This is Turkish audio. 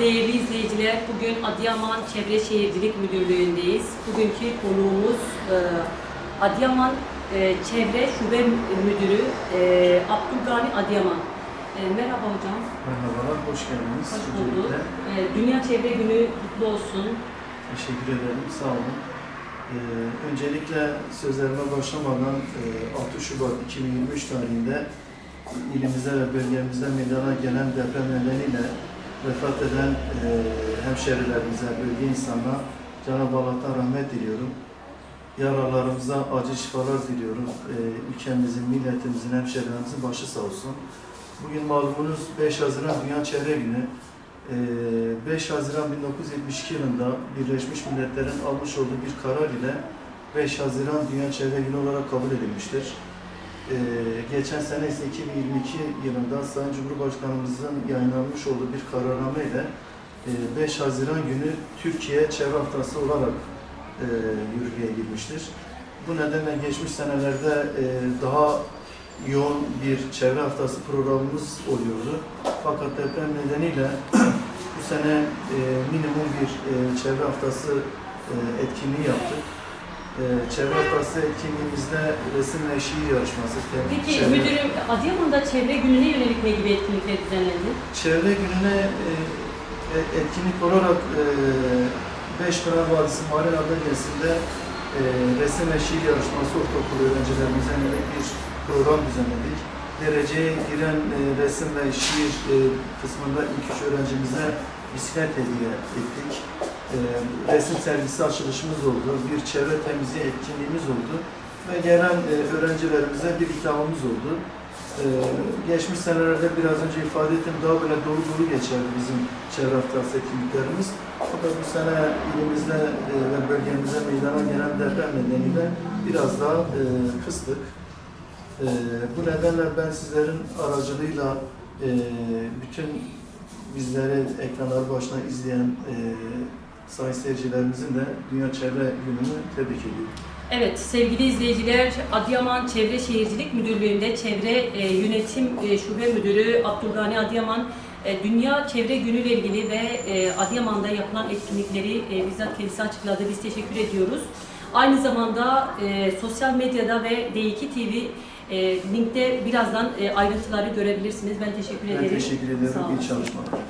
değerli izleyiciler. Bugün Adıyaman Çevre Şehircilik Müdürlüğü'ndeyiz. Bugünkü konuğumuz e, Adıyaman e, Çevre Şube Müdürü e, Abdülgani Adıyaman. Merhaba hocam. Merhabalar, hoş geldiniz. Hoş bulduk. Dünya Çevre Günü kutlu olsun. teşekkür ederim, sağ olun. Öncelikle sözlerime başlamadan e, 6 Şubat 2023 tarihinde ilimize ve bölgemizde meydana gelen deprem nedeniyle vefat eden e, hemşerilerimize, bölge insanına Cenab-ı Allah'tan rahmet diliyorum. Yaralarımıza acı şifalar diliyorum. E, ülkemizin, milletimizin, hemşerilerimizin başı sağ olsun. Bugün malumunuz 5 Haziran Dünya Çevre Günü. Ee, 5 Haziran 1972 yılında Birleşmiş Milletler'in almış olduğu bir karar ile 5 Haziran Dünya Çevre Günü olarak kabul edilmiştir. Ee, geçen sene ise 2022 yılında Sayın Cumhurbaşkanımızın yayınlanmış olduğu bir kararname ile e, 5 Haziran günü Türkiye Çevre Haftası olarak e, yürürlüğe girmiştir. Bu nedenle geçmiş senelerde e, daha yoğun bir çevre haftası programımız oluyordu. Fakat deprem nedeniyle bu sene e, minimum bir e, çevre haftası e, etkinliği yaptık. E, çevre haftası etkinliğimizde resim ve şiir yarışması. Peki çevre- müdürüm Adıyaman'da çevre gününe yönelik ne gibi etkinlikler düzenlendi? Çevre gününe e, e- etkinlik olarak e, Beşpınar Vadisi Mahalle Bölgesi'nde e, resim ve şiir yarışması ortaokul öğrencilerimize yönelik bir program düzenledik. Dereceye giren e, resim ve şiir e, kısmında ilk üç öğrencimize bisiklet hediye ettik. Resim sergisi açılışımız oldu. Bir çevre temizliği etkinliğimiz oldu. Ve gelen öğrencilerimize bir ikramımız oldu. Geçmiş senelerde biraz önce ifade ettim daha böyle dolu dolu geçerdi bizim çevre haftası etkinliklerimiz. Fakat bu sene ilimizde ve bölgemizde meydana gelen deprem nedeniyle biraz daha kıstık. Bu nedenle ben sizlerin aracılığıyla bütün bizleri ekranlar başına izleyen e, sayın seyircilerimizin de Dünya Çevre Günü'nü tebrik ediyorum. Evet sevgili izleyiciler Adıyaman Çevre Şehircilik Müdürlüğü'nde Çevre e, Yönetim e, Şube Müdürü Abdülgani Adıyaman e, Dünya Çevre Günü ile ilgili ve e, Adıyaman'da yapılan etkinlikleri e, bizzat kendisi açıkladı. Biz teşekkür ediyoruz. Aynı zamanda e, sosyal medyada ve D2 TV e, linkte birazdan e, ayrıntıları görebilirsiniz. Ben teşekkür Ben ederim. teşekkür ederim. İyi çalışmalar.